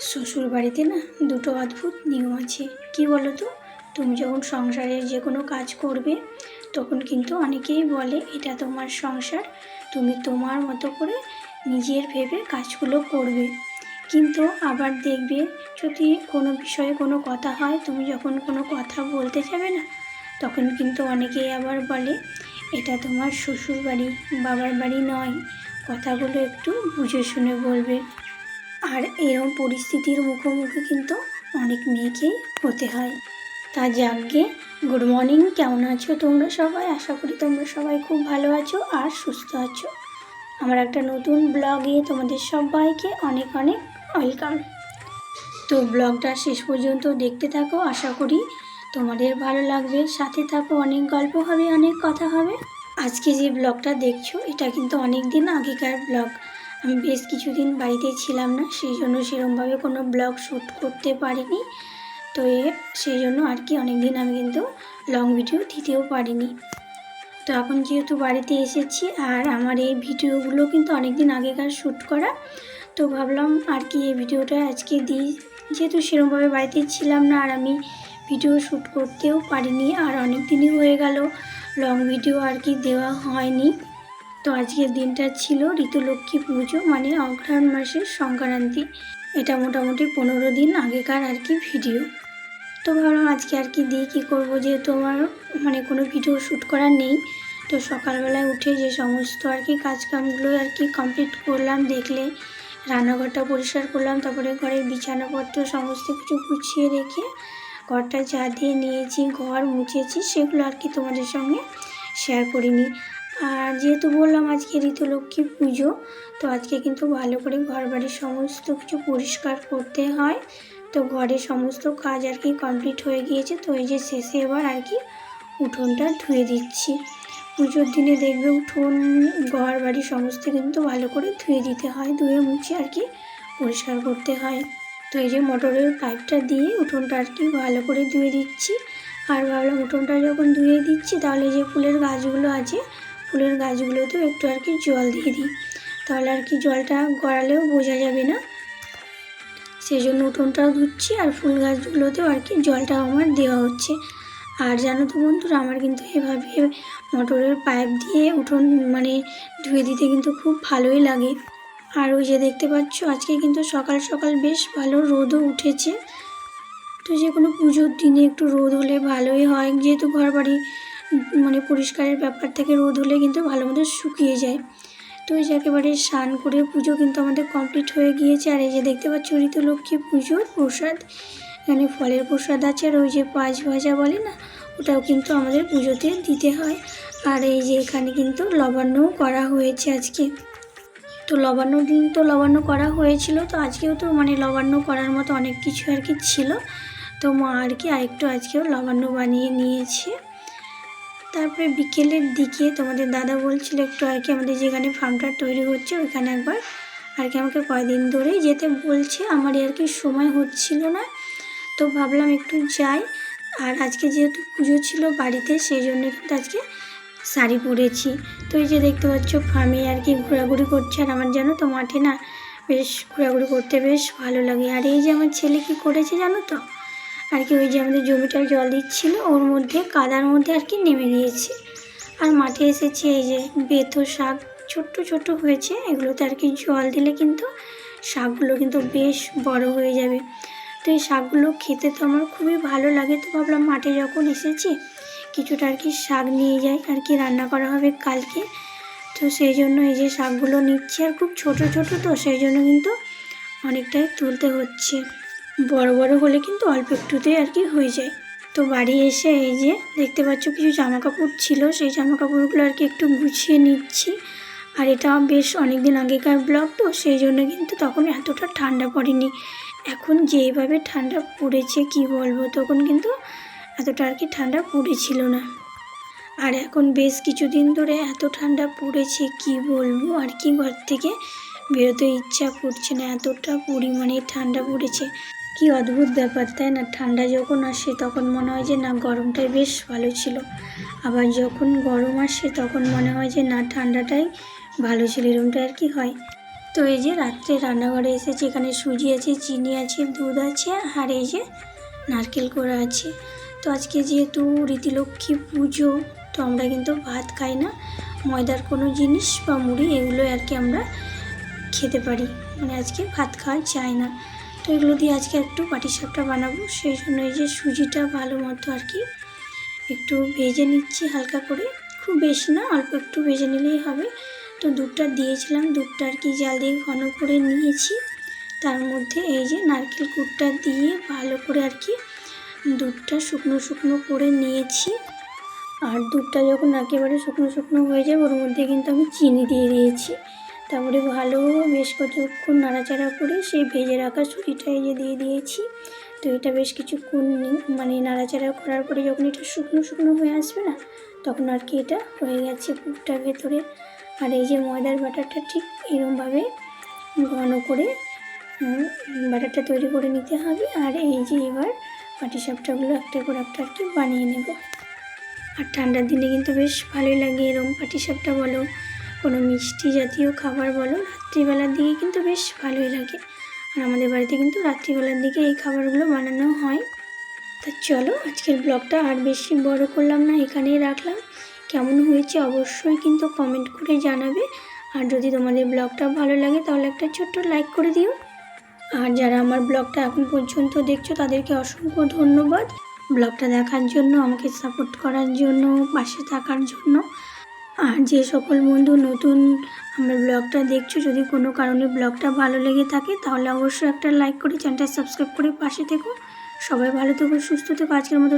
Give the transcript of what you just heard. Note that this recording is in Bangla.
শ্বশুর বাড়িতে না দুটো অদ্ভুত নিয়ম আছে। কি বলো তো তুমি যখন সংসারের যে কোনো কাজ করবে, তখন কিন্তু অনেকেই বলে, এটা তোমার সংসার, তুমি তোমার মতো করে নিজের ভেবে কাজগুলো করবে। কিন্তু আবার দেখবে, যদি কোনো বিষয়ে কোনো কথা হয়, তুমি যখন কোনো কথা বলতে যাবে না, তখন কিন্তু অনেকেই আবার বলে, এটা তোমার শ্বশুর বাড়ি বাবার বাড়ি নয়। কথাগুলো একটু বুঝে শুনে বলবে। আর এরকম পরিস্থিতির মুখোমুখি কিন্তু অনেক মেয়েকেই হতে হয়। তা যাকগে গুড মর্নিং কেমন আছো তোমরা সবাই? আশা করি তোমরা সবাই খুব ভালো আছো আর সুস্থ আছো। আমার একটা নতুন ব্লগে তোমাদের সবাইকে অনেক অনেক ওয়েলকাম। তো ব্লগটা শেষ পর্যন্ত দেখতে থাকো, আশা করি তোমাদের ভালো লাগবে। সাথে থাকো, অনেক গল্প হবে, অনেক কথা হবে। আজকে যে ব্লগটা দেখছ, এটা কিন্তু অনেক দিন আগেকার ব্লগ। আমি বেশ কিছুদিন বাড়িতে ছিলাম না, সেই জন্য সেরকমভাবে কোনো ব্লগ শ্যুট করতে পারিনি। তো এ, সেই জন্য আর কি অনেক দিন আমি কিন্তু লং ভিডিও দিতেও পারিনি। তো এখন যেহেতু বাড়িতে এসেছি আর আমার এই ভিডিওগুলো কিন্তু অনেক দিন আগেকার শ্যুট করা, তো ভাবলাম আর কি এই ভিডিওটা আজকে দিই। যেহেতু সেরকমভাবে বাড়িতে ছিলাম না আর আমি ভিডিও শ্যুট করতেও পারিনি আর অনেক দিনই হয়ে গেল লং ভিডিও আর কি দেওয়া হয়নি। তো আজকের দিনটা ছিল ঋতুলক্ষ্মী পুজো মানে অঘ্রাণ মাসের সংক্রান্তি। এটা মোটামুটি পনেরো দিন আগেকার আর কি ভিডিও। তো ভাবলাম আজকে আর কি দিয়ে কী করব, যেহেতু আমার মানে কোনো ভিডিও শ্যুট করার নেই। তো সকালবেলায় উঠে যে সমস্ত আর কি কাজকামগুলো আর কি কমপ্লিট করলাম, দেখলে রান্নাঘরটা পরিষ্কার করলাম, তারপরে ঘরের বিছানাপত্র সমস্ত কিছু গুছিয়ে রেখে ঘরটা যা দিয়ে নিয়েছি, ঘর মুছেছি, সেগুলো আর কি তোমাদের সঙ্গে শেয়ার করিনি। আর যেহেতু বললাম আজকে ঋতুলক্ষ্মী পুজো, তো আজকে কিন্তু ভালো করে ঘর বাড়ির সমস্ত কিছু পরিষ্কার করতে হয়। তো ঘরের সমস্ত কাজ আর কি কমপ্লিট হয়ে গিয়েছে, তো এই যে শেষে এবার আর কি উঠোনটা ধুয়ে দিচ্ছি। পুজোর দিনে দেখবে উঠোন ঘর বাড়ি সমস্ত কিন্তু ভালো করে ধুয়ে দিতে হয়, ধুয়ে মুছে আর কি পরিষ্কার করতে হয়। তো এই যে মোটরের পাইপটা দিয়ে উঠোনটা আর কি ভালো করে ধুয়ে দিচ্ছি। আর ভাবলাম উঠোনটা যখন ধুয়ে দিচ্ছি, তাহলে যে ফুলের গাছগুলো আছে ফুলের গাছগুলোতেও একটু আর কি জল দিয়ে দিই। তাহলে আর কি জলটা গড়ালেও বোঝা যাবে না। সেই জন্য উঠোনটাও ধুচ্ছি আর ফুল গাছগুলোতেও আর কি জলটা আমার দেওয়া হচ্ছে। আর জানো তো বন্ধুরা, আমার কিন্তু এভাবে মোটরের পাইপ দিয়ে উঠোন মানে ধুয়ে দিতে কিন্তু খুব ভালোই লাগে। আর ওই যে দেখতে পাচ্ছ, আজকে কিন্তু সকাল সকাল বেশ ভালো রোদও উঠেছে। তো যে কোনো পুজোর দিনে একটু রোদ হলে ভালোই হয়। যেহেতু ঘর বাড়ি মানে পরিষ্কারের ব্যাপার থেকে রোদ হলে কিন্তু ভালো মতো শুকিয়ে যায়। তো এই যে একেবারে স্নান করে পুজো কিন্তু আমাদের কমপ্লিট হয়ে গিয়েছে। আর এই যে দেখতে পাচ্ছ ঋতুলক্ষ্মী পুজোর প্রসাদ। এখানে ফলের প্রসাদ আছে আর ওই যে পাঁচ ভাজা বলে না, ওটাও কিন্তু আমাদের পুজোতে দিতে হয়। আর এই যে এখানে কিন্তু লবণ্যও করা হয়েছে আজকে। তো লবণ্য দিন তো লবণ্য করা হয়েছিল, তো আজকেও তো মানে লবণ্য করার মতো অনেক কিছু আর কি ছিল। তো মা আর কি আরেকটু আজকেও লবণ্য বানিয়ে নিয়েছে। তারপরে বিকেলের দিকে তোমাদের দাদা বলছিল একটু আর কি আমাদের যেখানে ফার্মটা তৈরি হচ্ছে ওইখানে একবার আর কি আমাকে কয়দিন ধরেই যেতে বলছে। আমার আর কি সময় হচ্ছিল না, তো ভাবলাম একটু যাই। আর আজকে যেহেতু পুজো ছিল বাড়িতে, সেই জন্য কিন্তু আজকে শাড়ি পরেছি। তো এই যে দেখতে পাচ্ছ ফার্মে আর কি ঘোরাঘুরি করছে। আর আমার জানো তো মাঠে না বেশ ঘোরাঘুরি করতে বেশ ভালো লাগে। আর এই যে আমার ছেলে কি করেছে জানো তো? আর কি ওই যে আমাদের জমিটায় জল দিচ্ছিল, ওর মধ্যে কাদার মধ্যে আর কি নেমে গিয়েছে। আর মাঠে এসেছে এই যে বেথো শাক, ছোট্ট ছোট্ট হয়েছে, এগুলোতে আর কি জল দিলে কিন্তু শাকগুলো কিন্তু বেশ বড় হয়ে যাবে। তো এই শাকগুলো খেতে তো আমার খুবই ভালো লাগে, তো ভাবলাম মাঠে যখন এসেছি, কিছুটা আর কি শাক নিয়ে যাই, আর কি রান্না করা হবে কালকে। তো সেই জন্য এই যে শাকগুলো নিচ্ছি, আর খুব ছোট ছোট তো, সেই জন্য কিন্তু অনেকটাই তুলতে হচ্ছে। বড় বড় হলে কিন্তু অল্প একটুতেই আর কি হয়ে যায়। তো বাড়ি এসে এই যে দেখতে পাচ্ছ কিছু জামা কাপড় ছিল, সেই জামা কাপড়গুলো আর কি একটু গুছিয়ে নিচ্ছি। আর এটা বেশ অনেক দিন আগেকার ব্লগ তো, সেই জন্য কিন্তু তখন এতটা ঠান্ডা পড়েনি। এখন যেইভাবে ঠান্ডা পড়েছে, কি বলব, তখন কিন্তু এতটা আর কি ঠান্ডা পড়েছিল না। আর এখন বেশ কিছুদিন ধরে এত ঠান্ডা পড়েছে, কি বলব, আর কি ঘর থেকে বেরোতে ইচ্ছা করছে না, এতটা পরিমাণে ঠান্ডা পড়েছে। কি অদ্ভুত ব্যাপার, তাই না? ঠান্ডা যখন আসে তখন মনে হয় যে, না, গরমটাই বেশ ভালো ছিল। আবার যখন গরম আসে তখন মনে হয় যে, না, ঠান্ডাটাই ভালো ছিল, এরকমটা আর কি হয়। তো এই যে রাত্রে রান্নাঘরে এসেছে, এখানে সুজি আছে, চিনি আছে, দুধ আছে, আর এই যে নারকেল করা আছে। তো আজকে যেহেতু রীতিলক্ষ্মী পুজো, তো আমরা কিন্তু ভাত খাই না। ময়দার কোনো জিনিস বা মুড়ি এগুলো আর কি আমরা খেতে পারি। মানে আজকে ভাত খাওয়া যায় না। তো এগুলো দিয়ে আজকে একটু পাটিসাপটা বানাবো। সেই জন্য এই যে সুজিটা ভালো মতো আর কি একটু ভেজে নিচ্ছি হালকা করে। খুব বেশি না, অল্প একটু ভেজে নিলেই হবে। তো দুধটা দিয়েছিলাম, দুধটা আর কি জাল দিয়ে ঘন করে নিয়েছি। তার মধ্যে এই যে নারকেল কুটটা দিয়ে ভালো করে আর কি দুধটা শুকনো শুকনো করে নিয়েছি। আর দুধটা যখন একেবারে শুকনো শুকনো হয়ে যায় ওর মধ্যে কিন্তু আমি চিনি দিয়ে দিয়েছি। তারপরে ভালো বেশ কতক্ষণ নাড়াচাড়া করে সেই ভেজে রাখা সুজিটা এই যে দিয়ে দিয়েছি। তো এটা বেশ কিছুক্ষণ মানে নাড়াচাড়া করার পরে যখন এটা শুকনো শুকনো হয়ে আসবে না, তখন আর কি এটা হয়ে গেছে পুরটা ভেতরে। আর এই যে ময়দার বাটারটা ঠিক এরকমভাবে ঘন করে বাটারটা তৈরি করে নিতে হবে। আর এই যে এবার পাটিসাপটাগুলো একটা করে একটা আর কি বানিয়ে নেব। আর ঠান্ডার দিনে কিন্তু বেশ ভালোই লাগে এরকম পাটিসাপটা বলো। কোনো মিষ্টি জাতীয় খাবার বলো, রাত্রিবেলার দিকে কিন্তু বেশ ভালোই লাগে। আর আমাদের বাড়িতে কিন্তু রাত্রিবেলার দিকে এই খাবারগুলো বানানো হয়। তা চলো, আজকের ব্লগটা আর বেশি বড় করলাম না, এখানেই রাখলাম। কেমন হয়েছে অবশ্যই কিন্তু কমেন্ট করে জানাবে। আর যদি তোমাদের ব্লগটা ভালো লাগে, তাহলে একটা ছোট্ট লাইক করে দিও। আর যারা আমার ব্লগটা এখন পর্যন্ত দেখছ, তাদেরকে অসংখ্য ধন্যবাদ। ব্লগটা দেখার জন্য, আমাকে সাপোর্ট করার জন্য, পাশে থাকার জন্য। আর যে সকল বন্ধু নতুন আমার ব্লগটা দেখছ, যদি কোনো কারণে ব্লগটা ভালো লেগে থাকে, তাহলে অবশ্যই একটা লাইক করে চ্যানেলটা সাবস্ক্রাইব করে পাশে থেকো। সবাই ভালো থেকো, সুস্থ থেকো। আজকের মতো